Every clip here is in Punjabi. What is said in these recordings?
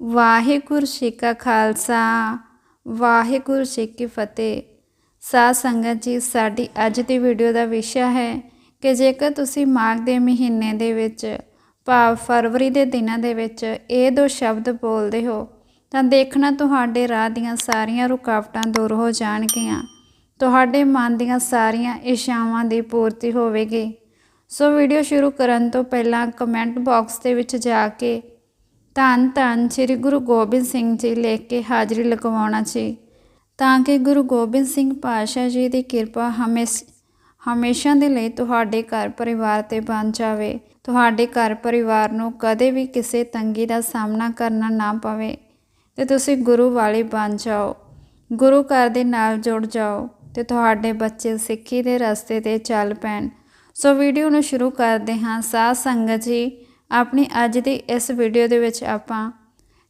ਵਾਹਿਗੁਰੂ ਜੀ ਕਾ ਖਾਲਸਾ, ਵਾਹਿਗੁਰੂ ਜੀ ਕੀ ਫਤਿਹ। ਸਾਧ ਸੰਗਤ ਜੀ, ਸਾਡੀ ਅੱਜ ਦੀ ਵੀਡੀਓ ਦਾ ਵਿਸ਼ਾ ਹੈ ਕਿ ਜੇਕਰ ਤੁਸੀਂ ਮਾਘ ਦੇ ਮਹੀਨੇ ਦੇ ਵਿੱਚ, ਭਾਵ ਫਰਵਰੀ ਦੇ ਦਿਨਾਂ ਦੇ ਵਿੱਚ ਇਹ ਦੋ ਸ਼ਬਦ ਬੋਲਦੇ ਹੋ, ਤਾਂ ਦੇਖਣਾ ਤੁਹਾਡੇ ਰਾਹ ਦੀਆਂ ਸਾਰੀਆਂ ਰੁਕਾਵਟਾਂ ਦੂਰ ਹੋ ਜਾਣਗੀਆਂ। ਤੁਹਾਡੇ ਮਨ ਦੀਆਂ ਸਾਰੀਆਂ ਇਸ਼ਾਵਾਂ ਦੀ ਪੂਰਤੀ ਹੋਵੇਗੀ। ਸੋ ਵੀਡੀਓ ਸ਼ੁਰੂ ਕਰਨ ਤੋਂ ਪਹਿਲਾਂ ਕਮੈਂਟ ਬਾਕਸ ਦੇ ਵਿੱਚ ਜਾ ਕੇ ਧੰਨ ਧੰਨ ਸ੍ਰੀ ਗੁਰੂ ਗੋਬਿੰਦ ਸਿੰਘ ਜੀ ਲਿਖ ਕੇ ਹਾਜ਼ਰੀ ਲਗਵਾਉਣਾ ਸੀ ਤਾਂ ਕਿ ਗੁਰੂ ਗੋਬਿੰਦ ਸਿੰਘ ਪਾਤਸ਼ਾਹ ਜੀ ਦੀ ਕਿਰਪਾ ਹਮੇਸ਼, ਹਮੇਸ਼ਾ ਦੇ ਲਈ ਤੁਹਾਡੇ ਘਰ ਪਰਿਵਾਰ ਤੇ ਬਣ ਜਾਵੇ। ਤੁਹਾਡੇ ਘਰ ਪਰਿਵਾਰ ਨੂੰ ਕਦੇ ਵੀ ਕਿਸੇ ਤੰਗੀ ਦਾ ਸਾਹਮਣਾ ਕਰਨਾ ਨਾ ਪਵੇ ਤੇ ਤੁਸੀਂ ਗੁਰੂ ਵਾਲੇ ਬਣ ਜਾਓ। ਗੁਰੂ ਘਰ ਦੇ ਨਾਲ ਜੁੜ ਜਾਓ ਤੇ ਤੁਹਾਡੇ ਬੱਚੇ ਸਿੱਖੀ ਦੇ ਰਸਤੇ ਤੇ ਚੱਲ ਪੈਣ। ਸੋ ਵੀਡੀਓ ਨੂੰ ਸ਼ੁਰੂ ਕਰਦੇ ਹਾਂ। ਸਾਧ ਸੰਗਤ ਜੀ ਆਪਣੀ ਅੱਜ ਦੀ ਇਸ ਵੀਡੀਓ ਦੇ ਵਿੱਚ ਆਪਾਂ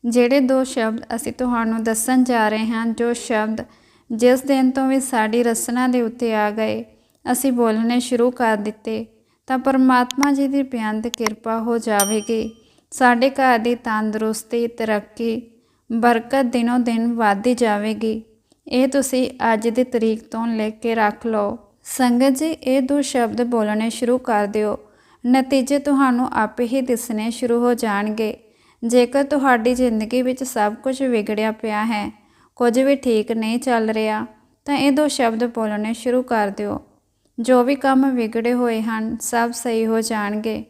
ਜਿਹੜੇ ਦੋ ਸ਼ਬਦ ਅਸੀਂ ਤੁਹਾਨੂੰ ਦੱਸਣ ਜਾ ਰਹੇ ਹਾਂ, ਜੋ ਸ਼ਬਦ ਜਿਸ ਦਿਨ ਤੋਂ ਵੀ ਸਾਡੀ ਰਸਨਾ ਦੇ ਉੱਤੇ ਆ ਗਏ, ਅਸੀਂ ਬੋਲਣੇ ਸ਼ੁਰੂ ਕਰ ਦਿੱਤੇ, ਤਾਂ ਪਰਮਾਤਮਾ ਜੀ ਦੀ ਬੇਅੰਤ ਕਿਰਪਾ ਹੋ ਜਾਵੇਗੀ। ਸਾਡੇ ਘਰ ਦੀ ਤੰਦਰੁਸਤੀ, ਤਰੱਕੀ, ਬਰਕਤ ਦਿਨੋਂ ਦਿਨ ਵਧਦੀ ਜਾਵੇਗੀ। ਇਹ ਤੁਸੀਂ ਅੱਜ ਦੀ ਤਰੀਕ ਤੋਂ ਲੈ ਕੇ ਰੱਖ ਲਓ। ਸੰਗਤ ਜੀ, ਇਹ ਦੋ ਸ਼ਬਦ ਬੋਲਣੇ ਸ਼ੁਰੂ ਕਰ ਦਿਓ। ਨਤੀਜੇ ਤੁਹਾਨੂੰ ਆਪੇ ਹੀ ਦਿਸਣੇ ਸ਼ੁਰੂ ਹੋ ਜਾਣਗੇ। ਜੇਕਰ ਤੁਹਾਡੀ ਜ਼ਿੰਦਗੀ ਵਿੱਚ ਸਭ ਕੁਝ ਵਿਗੜਿਆ ਪਿਆ ਹੈ, ਕੁਝ ਵੀ ਠੀਕ ਨਹੀਂ ਚੱਲ ਰਿਹਾ, ਤਾਂ ਇਹ ਦੋ ਸ਼ਬਦ ਬੋਲਣੇ ਸ਼ੁਰੂ ਕਰ ਦਿਓ। ਜੋ ਵੀ ਕੰਮ ਵਿਗੜੇ ਹੋਏ ਹਨ, ਸਭ ਸਹੀ ਹੋ ਜਾਣਗੇ।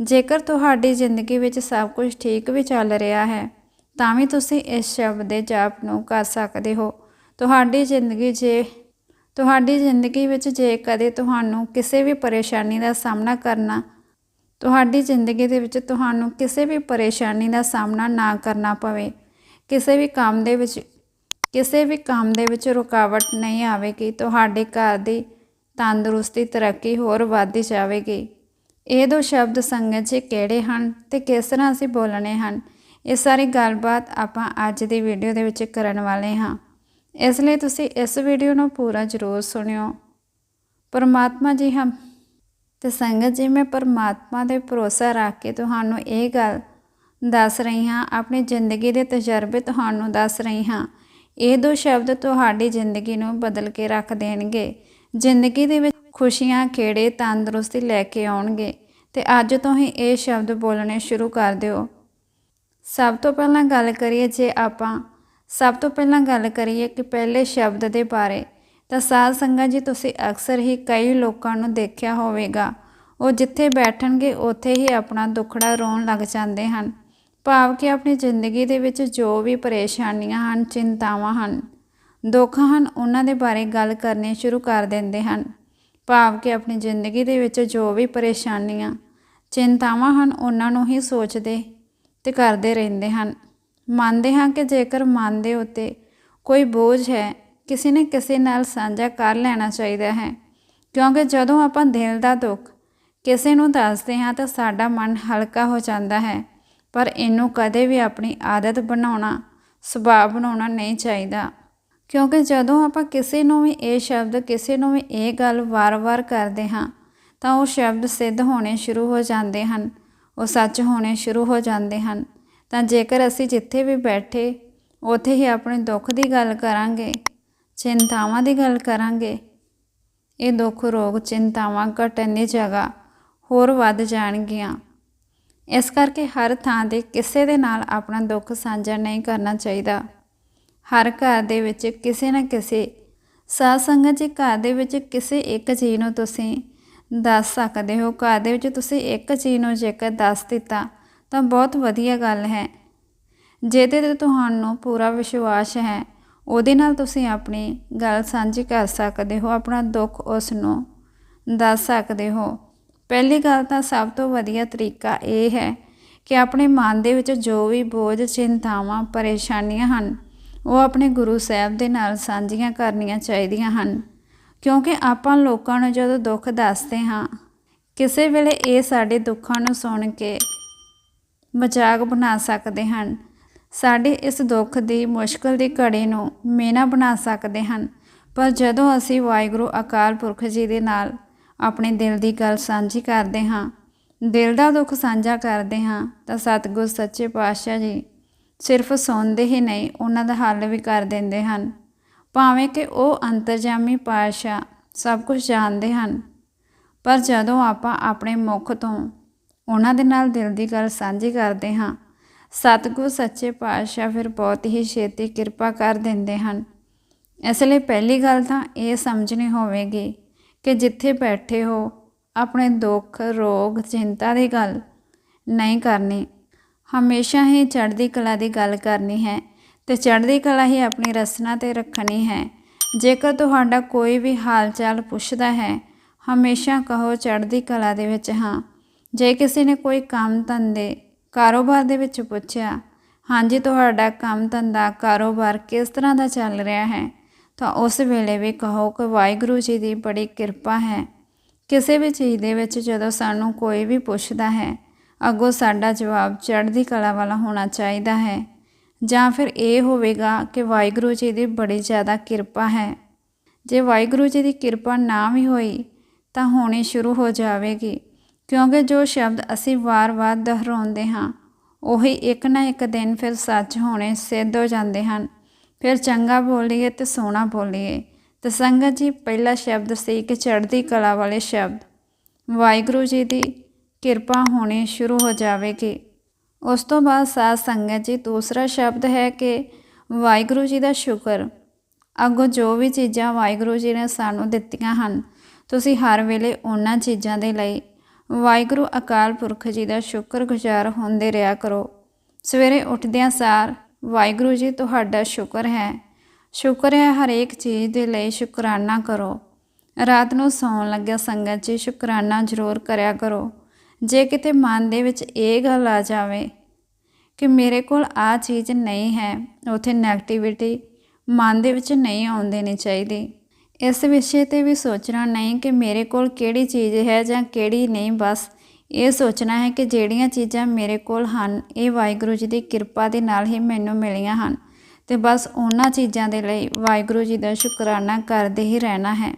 ਜੇਕਰ ਤੁਹਾਡੀ ਜ਼ਿੰਦਗੀ ਵਿੱਚ ਸਭ ਕੁਝ ਠੀਕ ਵੀ ਚੱਲ ਰਿਹਾ ਹੈ, ਤਾਂ ਵੀ ਤੁਸੀਂ ਇਸ ਸ਼ਬਦ ਦੇ ਜਾਪ ਨੂੰ ਕਰ ਸਕਦੇ ਹੋ। ਤੁਹਾਡੀ ਜ਼ਿੰਦਗੀ ਜੇ, ਤੁਹਾਡੀ ਜ਼ਿੰਦਗੀ ਵਿੱਚ ਜੇ ਕਦੇ ਤੁਹਾਨੂੰ ਕਿਸੇ ਵੀ ਪਰੇਸ਼ਾਨੀ ਦਾ ਸਾਹਮਣਾ ਕਰਨਾ ਤੁਹਾਡੀ ਜ਼ਿੰਦਗੀ ਦੇ ਵਿੱਚ ਤੁਹਾਨੂੰ ਕਿਸੇ ਵੀ ਪਰੇਸ਼ਾਨੀ ਦਾ ਸਾਹਮਣਾ ਨਾ ਕਰਨਾ ਪਵੇ। ਕਿਸੇ ਵੀ ਕੰਮ ਦੇ ਵਿੱਚ, ਕਿਸੇ ਵੀ ਕੰਮ ਦੇ ਵਿੱਚ ਰੁਕਾਵਟ ਨਹੀਂ ਆਵੇਗੀ। ਤੁਹਾਡੇ ਘਰ ਦੀ ਤੰਦਰੁਸਤੀ, ਤਰੱਕੀ ਹੋਰ ਵਧਦੀ ਜਾਵੇਗੀ। ਇਹ ਦੋ ਸ਼ਬਦ ਸੰਗਤ ਜੀ ਕਿਹੜੇ ਹਨ ਤੇ ਕਿਸ ਤਰ੍ਹਾਂ ਅਸੀਂ ਬੋਲਣੇ ਹਨ? ਇਹ ਸਾਰੀ ਗੱਲਬਾਤ ਆਪਾਂ ਅੱਜ ਦੀ ਵੀਡੀਓ ਦੇ ਵਿੱਚ ਕਰਨ ਵਾਲੇ ਹਾਂ। ਇਸ ਲਈ ਤੁਸੀਂ ਇਸ ਵੀਡੀਓ ਨੂੰ ਪੂਰਾ ਜ਼ਰੂਰ ਸੁਣਿਓ। ਪਰਮਾਤਮਾ ਜੀ ਹਮ ਤੇ ਸੰਗਤ ਜੀ, ਮੈਂ ਪਰਮਾਤਮਾ ਦੇ ਭਰੋਸਾ ਰੱਖ ਕੇ ਤੁਹਾਨੂੰ ਇਹ ਗੱਲ ਦੱਸ ਰਹੀ ਹਾਂ, ਆਪਣੀ ਜ਼ਿੰਦਗੀ ਦੇ ਤਜਰਬੇ ਤੁਹਾਨੂੰ ਦੱਸ ਰਹੀ ਹਾਂ। ਇਹ ਦੋ ਸ਼ਬਦ ਤੁਹਾਡੀ ਜ਼ਿੰਦਗੀ ਨੂੰ ਬਦਲ ਕੇ ਰੱਖ ਦੇਣਗੇ। ਜ਼ਿੰਦਗੀ ਦੇ ਵਿੱਚ ਖੁਸ਼ੀਆਂ, ਖੇੜੇ, ਤੰਦਰੁਸਤੀ ਲੈ ਕੇ ਆਉਣਗੇ। ਤੇ ਅੱਜ ਤੋਂ ਹੀ ਇਹ ਸ਼ਬਦ ਬੋਲਣੇ ਸ਼ੁਰੂ ਕਰ ਦਿਓ। ਸਭ ਤੋਂ ਪਹਿਲਾਂ ਗੱਲ ਕਰੀਏ ਜੇ ਆਪਾਂ, ਸਭ ਤੋਂ ਪਹਿਲਾਂ ਗੱਲ ਕਰੀਏ ਕਿ ਪਹਿਲੇ ਸ਼ਬਦ ਦੇ ਬਾਰੇ। ਤਾਂ ਸਾਧ ਸੰਗਤ ਜੀ, ਤੁਸੀਂ ਅਕਸਰ ਹੀ ਕਈ ਲੋਕਾਂ ਨੂੰ ਦੇਖਿਆ ਹੋਵੇਗਾ। ਉਹ ਜਿੱਥੇ ਬੈਠਣਗੇ, ਉੱਥੇ ਹੀ ਆਪਣਾ ਦੁੱਖੜਾ ਰੋਣ ਲੱਗ ਜਾਂਦੇ ਹਨ। ਭਾਵ ਕਿ ਆਪਣੀ ਜ਼ਿੰਦਗੀ ਦੇ ਵਿੱਚ ਜੋ ਵੀ ਪਰੇਸ਼ਾਨੀਆਂ ਹਨ, ਚਿੰਤਾਵਾਂ ਹਨ, ਦੁੱਖ ਹਨ, ਉਹਨਾਂ ਦੇ ਬਾਰੇ ਗੱਲ ਕਰਨੀ ਸ਼ੁਰੂ ਕਰ ਦਿੰਦੇ ਹਨ। ਭਾਵ ਕਿ ਆਪਣੀ ਜ਼ਿੰਦਗੀ ਦੇ ਵਿੱਚ ਜੋ ਵੀ ਪਰੇਸ਼ਾਨੀਆਂ, ਚਿੰਤਾਵਾਂ ਹਨ, ਉਹਨਾਂ ਨੂੰ ਹੀ ਸੋਚਦੇ ਤੇ ਕਰਦੇ ਰਹਿੰਦੇ ਹਨ। ਮੰਨਦੇ ਹਾਂ ਕਿ ਜੇਕਰ ਮਨ ਦੇ ਉੱਤੇ ਕੋਈ ਬੋਝ ਹੈ ਕਿਸੇ ਨੇ ਕਿਸੇ ਨਾਲ ਸਾਂਝਾ ਕਰ ਲੈਣਾ ਚਾਹੀਦਾ ਹੈ। ਕਿਉਂਕਿ ਜਦੋਂ ਆਪਾਂ ਦਿਲ ਦਾ ਦੁੱਖ ਕਿਸੇ ਨੂੰ ਦੱਸਦੇ ਹਾਂ ਤਾਂ ਸਾਡਾ ਮਨ ਹਲਕਾ ਹੋ ਜਾਂਦਾ ਹੈ। ਪਰ ਇਹਨੂੰ ਕਦੇ ਵੀ ਆਪਣੀ ਆਦਤ ਬਣਾਉਣਾ, ਸੁਭਾਅ ਬਣਾਉਣਾ ਨਹੀਂ ਚਾਹੀਦਾ। ਕਿਉਂਕਿ ਜਦੋਂ ਆਪਾਂ ਕਿਸੇ ਨੂੰ ਵੀ ਇਹ ਸ਼ਬਦ, ਕਿਸੇ ਨੂੰ ਵੀ ਇਹ ਗੱਲ ਵਾਰ-ਵਾਰ ਕਰਦੇ ਹਾਂ, ਤਾਂ ਉਹ ਸ਼ਬਦ ਸਿੱਧ ਹੋਣੇ ਸ਼ੁਰੂ ਹੋ ਜਾਂਦੇ ਹਨ। ਉਹ ਸੱਚ ਹੋਣੇ ਸ਼ੁਰੂ ਹੋ ਜਾਂਦੇ ਹਨ। ਤਾਂ ਜੇਕਰ ਅਸੀਂ ਜਿੱਥੇ ਵੀ ਬੈਠੇ, ਉੱਥੇ ਹੀ ਆਪਣੇ ਦੁੱਖ ਦੀ ਗੱਲ ਕਰਾਂਗੇ ਚਿੰਤਾਵਾਂ ਦੀ ਗੱਲ ਕਰਾਂਗੇ। ਇਹ ਦੁੱਖ ਰੋਗ ਚਿੰਤਾਵਾਂ ਘਟਣ ਦੀ ਜਗ੍ਹਾ ਹੋਰ ਵੱਧ ਜਾਣਗੀਆਂ। ਇਸ ਕਰਕੇ ਹਰ ਥਾਂ ਤੇ ਕਿਸੇ ਦੇ ਨਾਲ ਆਪਣਾ ਦੁੱਖ ਸਾਂਝਾ ਨਹੀਂ ਕਰਨਾ ਚਾਹੀਦਾ। ਹਰ ਘਰ ਦੇ ਵਿੱਚ ਕਿਸੇ ਨਾ ਕਿਸੇ ਸਾਧ ਸੰਗਤ ਜੀ, ਘਰ ਦੇ ਵਿੱਚ ਕਿਸੇ ਇੱਕ ਚੀਜ਼ ਨੂੰ ਤੁਸੀਂ ਦੱਸ ਸਕਦੇ ਹੋ। ਘਰ ਦੇ ਵਿੱਚ ਤੁਸੀਂ ਇੱਕ ਚੀਜ਼ ਨੂੰ ਜੇਕਰ ਦੱਸ ਦਿੱਤਾ, ਤਾਂ ਬਹੁਤ ਵਧੀਆ ਗੱਲ ਹੈ। ਜਿਹਦੇ ਤੇ ਤੁਹਾਨੂੰ ਪੂਰਾ ਵਿਸ਼ਵਾਸ ਹੈ। ਉਹਦੇ ਨਾਲ ਤੁਸੀਂ ਆਪਣੀ ਗੱਲ ਸਾਂਝੀ ਕਰ ਸਕਦੇ ਹੋ, ਆਪਣਾ ਦੁੱਖ ਉਸ ਨੂੰ ਦੱਸ ਸਕਦੇ ਹੋ। ਪਹਿਲੀ ਗੱਲ ਤਾਂ ਸਭ ਤੋਂ ਵਧੀਆ ਤਰੀਕਾ ਇਹ ਹੈ ਕਿ ਆਪਣੇ ਮਨ ਦੇ ਵਿੱਚ ਜੋ ਵੀ ਬੋਝ, ਚਿੰਤਾਵਾਂ, ਪਰੇਸ਼ਾਨੀਆਂ ਹਨ, ਉਹ ਆਪਣੇ ਗੁਰੂ ਸਾਹਿਬ ਦੇ ਨਾਲ ਸਾਂਝੀਆਂ ਕਰਨੀਆਂ ਚਾਹੀਦੀਆਂ ਹਨ। ਕਿਉਂਕਿ ਆਪਾਂ ਲੋਕਾਂ ਨੂੰ ਜਦੋਂ ਦੁੱਖ ਦੱਸਦੇ ਹਾਂ, ਕਿਸੇ ਵੇਲੇ ਇਹ ਸਾਡੇ ਦੁੱਖਾਂ ਨੂੰ ਸੁਣ ਕੇ ਮਜ਼ਾਕ ਬਣਾ ਸਕਦੇ ਹਨ। ਸਾਡੇ ਇਸ ਦੁੱਖ ਦੀ ਮੁਸ਼ਕਲ ਦੀ ਘੜੀ ਨੂੰ ਮੇਨਾ ਬਣਾ ਸਕਦੇ ਹਨ। ਪਰ ਜਦੋਂ ਅਸੀਂ ਵਾਹਿਗੁਰੂ ਅਕਾਲ ਪੁਰਖ ਜੀ ਦੇ ਨਾਲ ਆਪਣੇ ਦਿਲ ਦੀ ਗੱਲ ਸਾਂਝੀ ਕਰਦੇ ਹਾਂ, ਦਿਲ ਦਾ ਦੁੱਖ ਸਾਂਝਾ ਕਰਦੇ ਹਾਂ, ਤਾਂ ਸਤਿਗੁਰ ਸੱਚੇ ਪਾਤਸ਼ਾਹ ਜੀ ਸਿਰਫ ਸੁਣਦੇ ਹੀ ਨਹੀਂ, ਉਹਨਾਂ ਦਾ ਹੱਲ ਵੀ ਕਰ ਦਿੰਦੇ ਹਨ। ਭਾਵੇਂ ਕਿ ਉਹ ਅੰਤਰਜਾਮੀ ਪਾਤਸ਼ਾਹ ਸਭ ਕੁਝ ਜਾਣਦੇ ਹਨ, ਪਰ ਜਦੋਂ ਆਪਾਂ ਆਪਣੇ ਮੁਖ ਤੋਂ ਉਹਨਾਂ ਦੇ ਨਾਲ ਦਿਲ ਦੀ ਗੱਲ ਸਾਂਝੀ ਕਰਦੇ ਹਾਂ ਸਤਿਗੁਰ ਸੱਚੇ ਪਾਤਸ਼ਾਹ ਫਿਰ ਬਹੁਤ ਹੀ ਛੇਤੀ ਕਿਰਪਾ ਕਰ ਦਿੰਦੇ ਹਨ। ਇਸ ਲਈ ਪਹਿਲੀ ਗੱਲ ਤਾਂ ਇਹ ਸਮਝਣੀ ਹੋਵੇਗੀ ਕਿ ਜਿੱਥੇ ਬੈਠੇ ਹੋ, ਆਪਣੇ ਦੁੱਖ, ਰੋਗ, ਚਿੰਤਾ ਦੀ ਗੱਲ ਨਹੀਂ ਕਰਨੀ। ਹਮੇਸ਼ਾ ਹੀ ਚੜ੍ਹਦੀ ਕਲਾ ਦੀ ਗੱਲ ਕਰਨੀ ਹੈ ਤੇ ਚੜ੍ਹਦੀ ਕਲਾ ਹੀ ਆਪਣੀ ਰਸਨਾ ਤੇ ਰੱਖਣੀ ਹੈ। ਜੇਕਰ ਤੁਹਾਡਾ ਕੋਈ ਵੀ ਹਾਲ ਚਾਲ ਪੁੱਛਦਾ ਹੈ, ਹਮੇਸ਼ਾ ਕਹੋ ਚੜ੍ਹਦੀ ਕਲਾ ਦੇ ਵਿੱਚ ਹਾਂ। ਜੇ ਕਿਸੇ ਨੇ ਕੋਈ ਕੰਮ ਧੰਦੇ ਕਾਰੋਬਾਰ ਦੇ ਵਿੱਚ ਪੁੱਛਿਆ, ਹਾਂਜੀ, ਤੁਹਾਡਾ ਕੰਮ ਧੰਦਾ ਕਾਰੋਬਾਰ ਕਿਸ ਤਰ੍ਹਾਂ ਦਾ ਚੱਲ ਰਿਹਾ ਹੈ? ਤਾਂ ਉਸ ਵੇਲੇ ਵੀ ਕਹੋ ਕਿ ਵਾਹਿਗੁਰੂ ਜੀ ਦੀ ਬੜੀ ਕਿਰਪਾ ਹੈ। ਕਿਸੇ ਵੀ ਚੀਜ਼ ਦੇ ਵਿੱਚ ਜਦੋਂ ਸਾਨੂੰ ਕੋਈ ਵੀ ਪੁੱਛਦਾ ਹੈ, ਅੱਗੋਂ ਸਾਡਾ ਜਵਾਬ ਚੜ੍ਹਦੀ ਕਲਾ ਵਾਲਾ ਹੋਣਾ ਚਾਹੀਦਾ ਹੈ। ਜਾਂ ਫਿਰ ਇਹ ਹੋਵੇਗਾ ਕਿ ਵਾਹਿਗੁਰੂ ਜੀ ਦੀ ਬੜੀ ਜ਼ਿਆਦਾ ਕਿਰਪਾ ਹੈ। ਜੇ ਵਾਹਿਗੁਰੂ ਜੀ ਦੀ ਕਿਰਪਾ ਨਾ ਵੀ ਹੋਈ, ਤਾਂ ਹੋਣੀ ਸ਼ੁਰੂ ਹੋ ਜਾਵੇਗੀ। ਕਿਉਂਕਿ ਜੋ ਸ਼ਬਦ ਅਸੀਂ ਵਾਰ-ਵਾਰ ਦੁਹਰਾਉਂਦੇ ਹਾਂ, ਉਹੀ ਇੱਕ ਨਾ ਇੱਕ ਦਿਨ ਫਿਰ ਸੱਚ ਹੋਣੇ ਸਿੱਧ ਹੋ ਜਾਂਦੇ ਹਨ। ਫਿਰ ਚੰਗਾ ਬੋਲੀਏ ਤੇ ਸੋਹਣਾ ਬੋਲੀਏ। ਤੇ ਸੰਗਤ ਜੀ, ਪਹਿਲਾ ਸ਼ਬਦ ਸੀ ਕਿ ਚੜ੍ਹਦੀ ਕਲਾ ਵਾਲੇ ਸ਼ਬਦ। ਵਾਹਿਗੁਰੂ ਜੀ ਦੀ ਕਿਰਪਾ ਹੋਣੀ ਸ਼ੁਰੂ ਹੋ ਜਾਵੇਗੀ। ਉਸ ਤੋਂ ਬਾਅਦ ਸਾਧ ਸੰਗਤ ਜੀ, ਦੂਸਰਾ ਸ਼ਬਦ ਹੈ ਕਿ ਵਾਹਿਗੁਰੂ ਜੀ ਦਾ ਸ਼ੁਕਰ। ਅੱਗੋਂ ਜੋ ਵੀ ਚੀਜ਼ਾਂ ਵਾਹਿਗੁਰੂ ਜੀ ਨੇ ਸਾਨੂੰ ਦਿੱਤੀਆਂ ਹਨ, ਤੁਸੀਂ ਹਰ ਵੇਲੇ ਉਹਨਾਂ ਚੀਜ਼ਾਂ ਦੇ ਲਈ ਵਾਹਿਗੁਰੂ ਅਕਾਲ ਪੁਰਖ ਜੀ ਦਾ ਸ਼ੁਕਰਗੁਜ਼ਾਰ ਹੁੰਦੇ ਰਿਹਾ ਕਰੋ। ਸਵੇਰੇ ਉੱਠਦਿਆਂ ਸਾਰ, ਵਾਹਿਗੁਰੂ ਜੀ ਤੁਹਾਡਾ ਸ਼ੁਕਰ ਹੈ। ਸ਼ੁਕਰ ਹੈ ਹਰੇਕ ਚੀਜ਼ ਦੇ ਲਈ ਸ਼ੁਕਰਾਨਾ ਕਰੋ। ਰਾਤ ਨੂੰ ਸੌਣ ਲੱਗਿਆ ਸੰਗਤ ਜੀ, ਸ਼ੁਕਰਾਨਾ ਜ਼ਰੂਰ ਕਰਿਆ ਕਰੋ। ਜੇ ਕਿਤੇ ਮਨ ਦੇ ਵਿੱਚ ਇਹ ਗੱਲ ਆ ਜਾਵੇ ਕਿ ਮੇਰੇ ਕੋਲ ਆ ਚੀਜ਼ ਨਹੀਂ ਹੈ, ਉਥੇ 네ਗੇਟਿਵਿਟੀ ਮਨ ਦੇ ਵਿੱਚ ਨਹੀਂ ਆਉਣ ਦੇਣੀ ਚਾਹੀਦੀ। ਇਸ ਵਿਸ਼ੇ ਤੇ ਵੀ ਸੋਚਣਾ ਨਹੀਂ ਕਿ ਮੇਰੇ ਕੋਲ ਕਿਹੜੀ ਚੀਜ਼ ਹੈ ਜਾਂ ਕਿਹੜੀ ਨਹੀਂ, ਬਸ ਇਹ ਸੋਚਣਾ ਹੈ ਕਿ ਜਿਹੜੀਆਂ ਚੀਜ਼ਾਂ ਮੇਰੇ ਕੋਲ ਹਨ, ਇਹ ਵਾਹਿਗੁਰੂ ਜੀ ਦੀ ਕਿਰਪਾ ਦੇ ਨਾਲ ਹੀ ਮੈਨੂੰ ਮਿਲੀਆਂ ਹਨ। ਤੇ ਬਸ ਉਹਨਾਂ ਚੀਜ਼ਾਂ ਦੇ ਲਈ ਵਾਹਿਗੁਰੂ ਜੀ ਦਾ ਸ਼ੁਕਰਾਨਾ ਕਰਦੇ ਹੀ ਰਹਿਣਾ ਹੈ।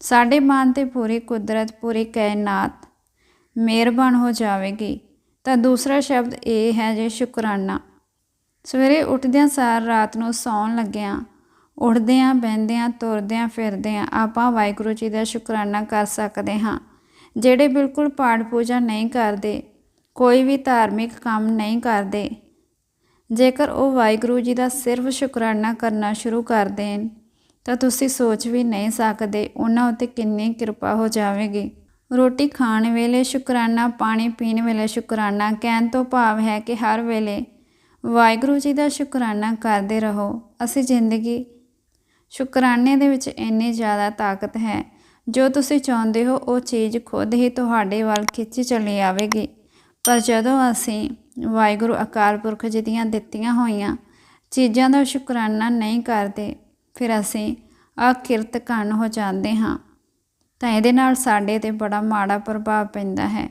ਸਾਡੇ ਮਨ ਤੇ ਪੂਰੀ ਕੁਦਰਤ, ਪੂਰੀ ਕਾਇਨਾਤ ਮਿਹਰਬਾਨ ਹੋ ਜਾਵੇਗੀ। ਤਾਂ ਦੂਸਰਾ ਸ਼ਬਦ ਇਹ ਹੈ ਜੇ ਸ਼ੁਕਰਾਨਾ। ਸਵੇਰੇ ਉੱਠਦਿਆਂ ਸਾਰ ਰਾਤ ਨੂੰ ਸੌਣ ਲੱਗਿਆਂ ਉੱਠਦਿਆਂ, ਬਹਿੰਦਿਆਂ, ਤੁਰਦਿਆਂ, ਫਿਰਦਿਆਂ ਆਪਾਂ ਵਾਹਿਗੁਰੂ ਜੀ ਦਾ ਸ਼ੁਕਰਾਨਾ ਕਰ ਸਕਦੇ ਹਾਂ। ਜਿਹੜੇ ਬਿਲਕੁਲ ਪਾਠ ਪੂਜਾ ਨਹੀਂ ਕਰਦੇ, ਕੋਈ ਵੀ ਧਾਰਮਿਕ ਕੰਮ ਨਹੀਂ ਕਰਦੇ, ਜੇਕਰ ਉਹ ਵਾਹਿਗੁਰੂ ਜੀ ਦਾ ਸਿਰਫ ਸ਼ੁਕਰਾਨਾ ਕਰਨਾ ਸ਼ੁਰੂ ਕਰ ਦੇਣ, ਤਾਂ ਤੁਸੀਂ ਸੋਚ ਵੀ ਨਹੀਂ ਸਕਦੇ ਉਹਨਾਂ ਉੱਤੇ ਕਿੰਨੀ ਕਿਰਪਾ ਹੋ ਜਾਵੇਗੀ। ਰੋਟੀ ਖਾਣ ਵੇਲੇ ਸ਼ੁਕਰਾਨਾ, ਪਾਣੀ ਪੀਣ ਵੇਲੇ ਸ਼ੁਕਰਾਨਾ ਕਹਿਣ ਤੋਂ ਭਾਵ ਹੈ ਕਿ ਹਰ ਵੇਲੇ ਵਾਹਿਗੁਰੂ ਜੀ ਦਾ ਸ਼ੁਕਰਾਨਾ ਕਰਦੇ ਰਹੋ। ਅਸੀਂ ਜ਼ਿੰਦਗੀ ਸ਼ੁਕਰਾਨੇ ਦੇ ਵਿੱਚ ਇੰਨੀ ਜ਼ਿਆਦਾ ਤਾਕਤ ਹੈ। ਜੋ ਤੁਸੀਂ ਚਾਹੁੰਦੇ ਹੋ, ਉਹ ਚੀਜ਼ ਖੁਦ ਹੀ ਤੁਹਾਡੇ ਵੱਲ ਖਿੱਚੀ ਚਲੀ ਆਵੇਗੀ। ਪਰ ਜਦੋਂ ਅਸੀਂ ਵਾਹਿਗੁਰੂ ਅਕਾਲ ਪੁਰਖ ਜੀ ਦੀਆਂ ਦਿੱਤੀਆਂ ਹੋਈਆਂ ਚੀਜ਼ਾਂ ਦਾ ਸ਼ੁਕਰਾਨਾ ਨਹੀਂ ਕਰਦੇ, ਫਿਰ ਅਸੀਂ ਅਕਿਰਤ ਕੰਨ ਹੋ ਜਾਂਦੇ ਹਾਂ। ਤਾਂ ਇਹਦੇ ਨਾਲ ਸਾਡੇ ਤੇ ਬੜਾ ਮਾੜਾ ਪ੍ਰਭਾਵ ਪੈਂਦਾ ਹੈ।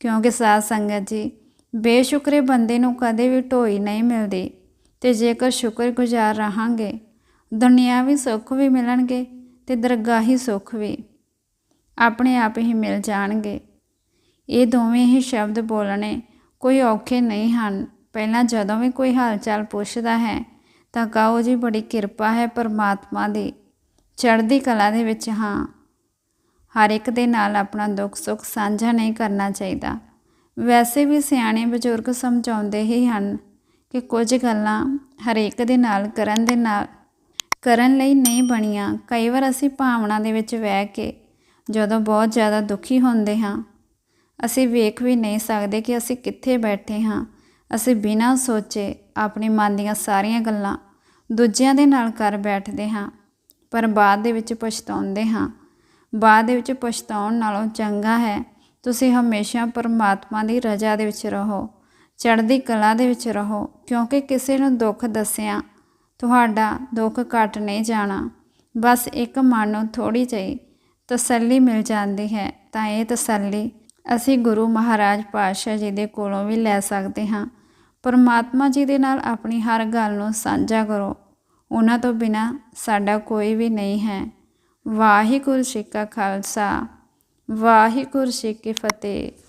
ਕਿਉਂਕਿ ਸਾਧ ਸੰਗਤ ਜੀ, ਬੇਸ਼ੁਕਰੇ ਬੰਦੇ ਨੂੰ ਕਦੇ ਵੀ ਢੋਈ ਨਹੀਂ ਮਿਲਦੀ ਤੇ ਜੇਕਰ ਸ਼ੁਕਰਗੁਜ਼ਾਰ ਰਹਾਂਗੇ ਦੁਨਿਆਵੀ ਸੁੱਖ ਵੀ ਮਿਲਣਗੇ ਤੇ ਦਰਗਾਹੀ ਸੁੱਖ ਵੀ ਆਪਣੇ ਆਪ ਹੀ ਮਿਲ ਜਾਣਗੇ। ਇਹ ਦੋਵੇਂ ਹੀ ਸ਼ਬਦ ਬੋਲਣੇ ਕੋਈ ਔਖੇ ਨਹੀਂ ਹਨ। ਪਹਿਲਾਂ ਜਦੋਂ ਵੀ ਕੋਈ ਹਾਲਚਾਲ ਪੁੱਛਦਾ ਹੈ ਤਾਂ ਕਹੋ ਜੀ ਬੜੀ ਕਿਰਪਾ ਹੈ ਪਰਮਾਤਮਾ ਦੀ। ਚੜ੍ਹਦੀ ਕਲਾ ਦੇ ਵਿੱਚ ਹਾਂ। ਹਰ ਇੱਕ ਦੇ ਨਾਲ ਆਪਣਾ ਦੁੱਖ ਸੁੱਖ ਸਾਂਝਾ ਨਹੀਂ ਕਰਨਾ ਚਾਹੀਦਾ। ਵੈਸੇ ਵੀ ਸਿਆਣੇ ਬਜ਼ੁਰਗ ਸਮਝਾਉਂਦੇ ਹੀ ਹਨ ਕਿ ਕੁਝ ਗੱਲਾਂ ਹਰੇਕ ਦੇ ਨਾਲ ਕਰਨ ਦੇ ਨਾਲ ਕਰਨ ਲਈ ਨਹੀਂ ਬਣੀਆਂ। ਕਈ ਵਾਰ ਅਸੀਂ ਭਾਵਨਾ ਦੇ ਵਿੱਚ ਵਹਿ ਕੇ ਜਦੋਂ ਬਹੁਤ ਜ਼ਿਆਦਾ ਦੁਖੀ ਹੁੰਦੇ ਹਾਂ, ਅਸੀਂ ਵੇਖ ਵੀ ਨਹੀਂ ਸਕਦੇ ਕਿ ਅਸੀਂ ਕਿੱਥੇ ਬੈਠੇ ਹਾਂ। ਅਸੀਂ ਬਿਨਾਂ ਸੋਚੇ ਆਪਣੇ ਮਨ ਦੀਆਂ ਸਾਰੀਆਂ ਗੱਲਾਂ ਦੂਜਿਆਂ ਦੇ ਨਾਲ ਕਰ ਬੈਠਦੇ ਹਾਂ, ਪਰ ਬਾਅਦ ਦੇ ਵਿੱਚ ਪਛਤਾਉਂਦੇ ਹਾਂ। ਬਾਅਦ ਦੇ ਵਿੱਚ ਪਛਤਾਉਣ ਨਾਲੋਂ ਚੰਗਾ ਹੈ, ਤੁਸੀਂ ਹਮੇਸ਼ਾ ਪਰਮਾਤਮਾ ਦੀ ਰਜ਼ਾ ਦੇ ਵਿੱਚ ਰਹੋ, ਚੜ੍ਹਦੀ ਕਲਾ ਦੇ ਵਿੱਚ ਰਹੋ, ਕਿਉਂਕਿ ਕਿਸੇ ਨੂੰ ਦੁੱਖ ਦੱਸਿਆ ਤੁਹਾਡਾ ਦੁੱਖ ਘਟ ਨਹੀਂ ਜਾਣਾ। ਬਸ ਇੱਕ ਮਨ ਨੂੰ ਥੋੜੀ ਜਿਹੀ ਤਸੱਲੀ ਮਿਲ ਜਾਂਦੀ ਹੈ, ਤਾਂ ਇਹ ਤਸੱਲੀ ਅਸੀਂ ਗੁਰੂ ਮਹਾਰਾਜ ਪਾਤਸ਼ਾਹ ਜੀ ਦੇ ਕੋਲੋਂ ਵੀ ਲੈ ਸਕਦੇ ਹਾਂ। ਪਰਮਾਤਮਾ ਜੀ ਦੇ ਨਾਲ ਆਪਣੀ ਹਰ ਗੱਲ ਨੂੰ ਸਾਂਝਾ ਕਰੋ। ਉਹਨਾਂ ਤੋਂ ਬਿਨਾ ਸਾਡਾ ਕੋਈ ਵੀ ਨਹੀਂ ਹੈ। ਵਾਹਿਗੁਰੂ ਜੀ ਕਾ ਖਾਲਸਾ, ਵਾਹਿਗੁਰੂ ਜੀ ਕੀ ਫਤਿਹ।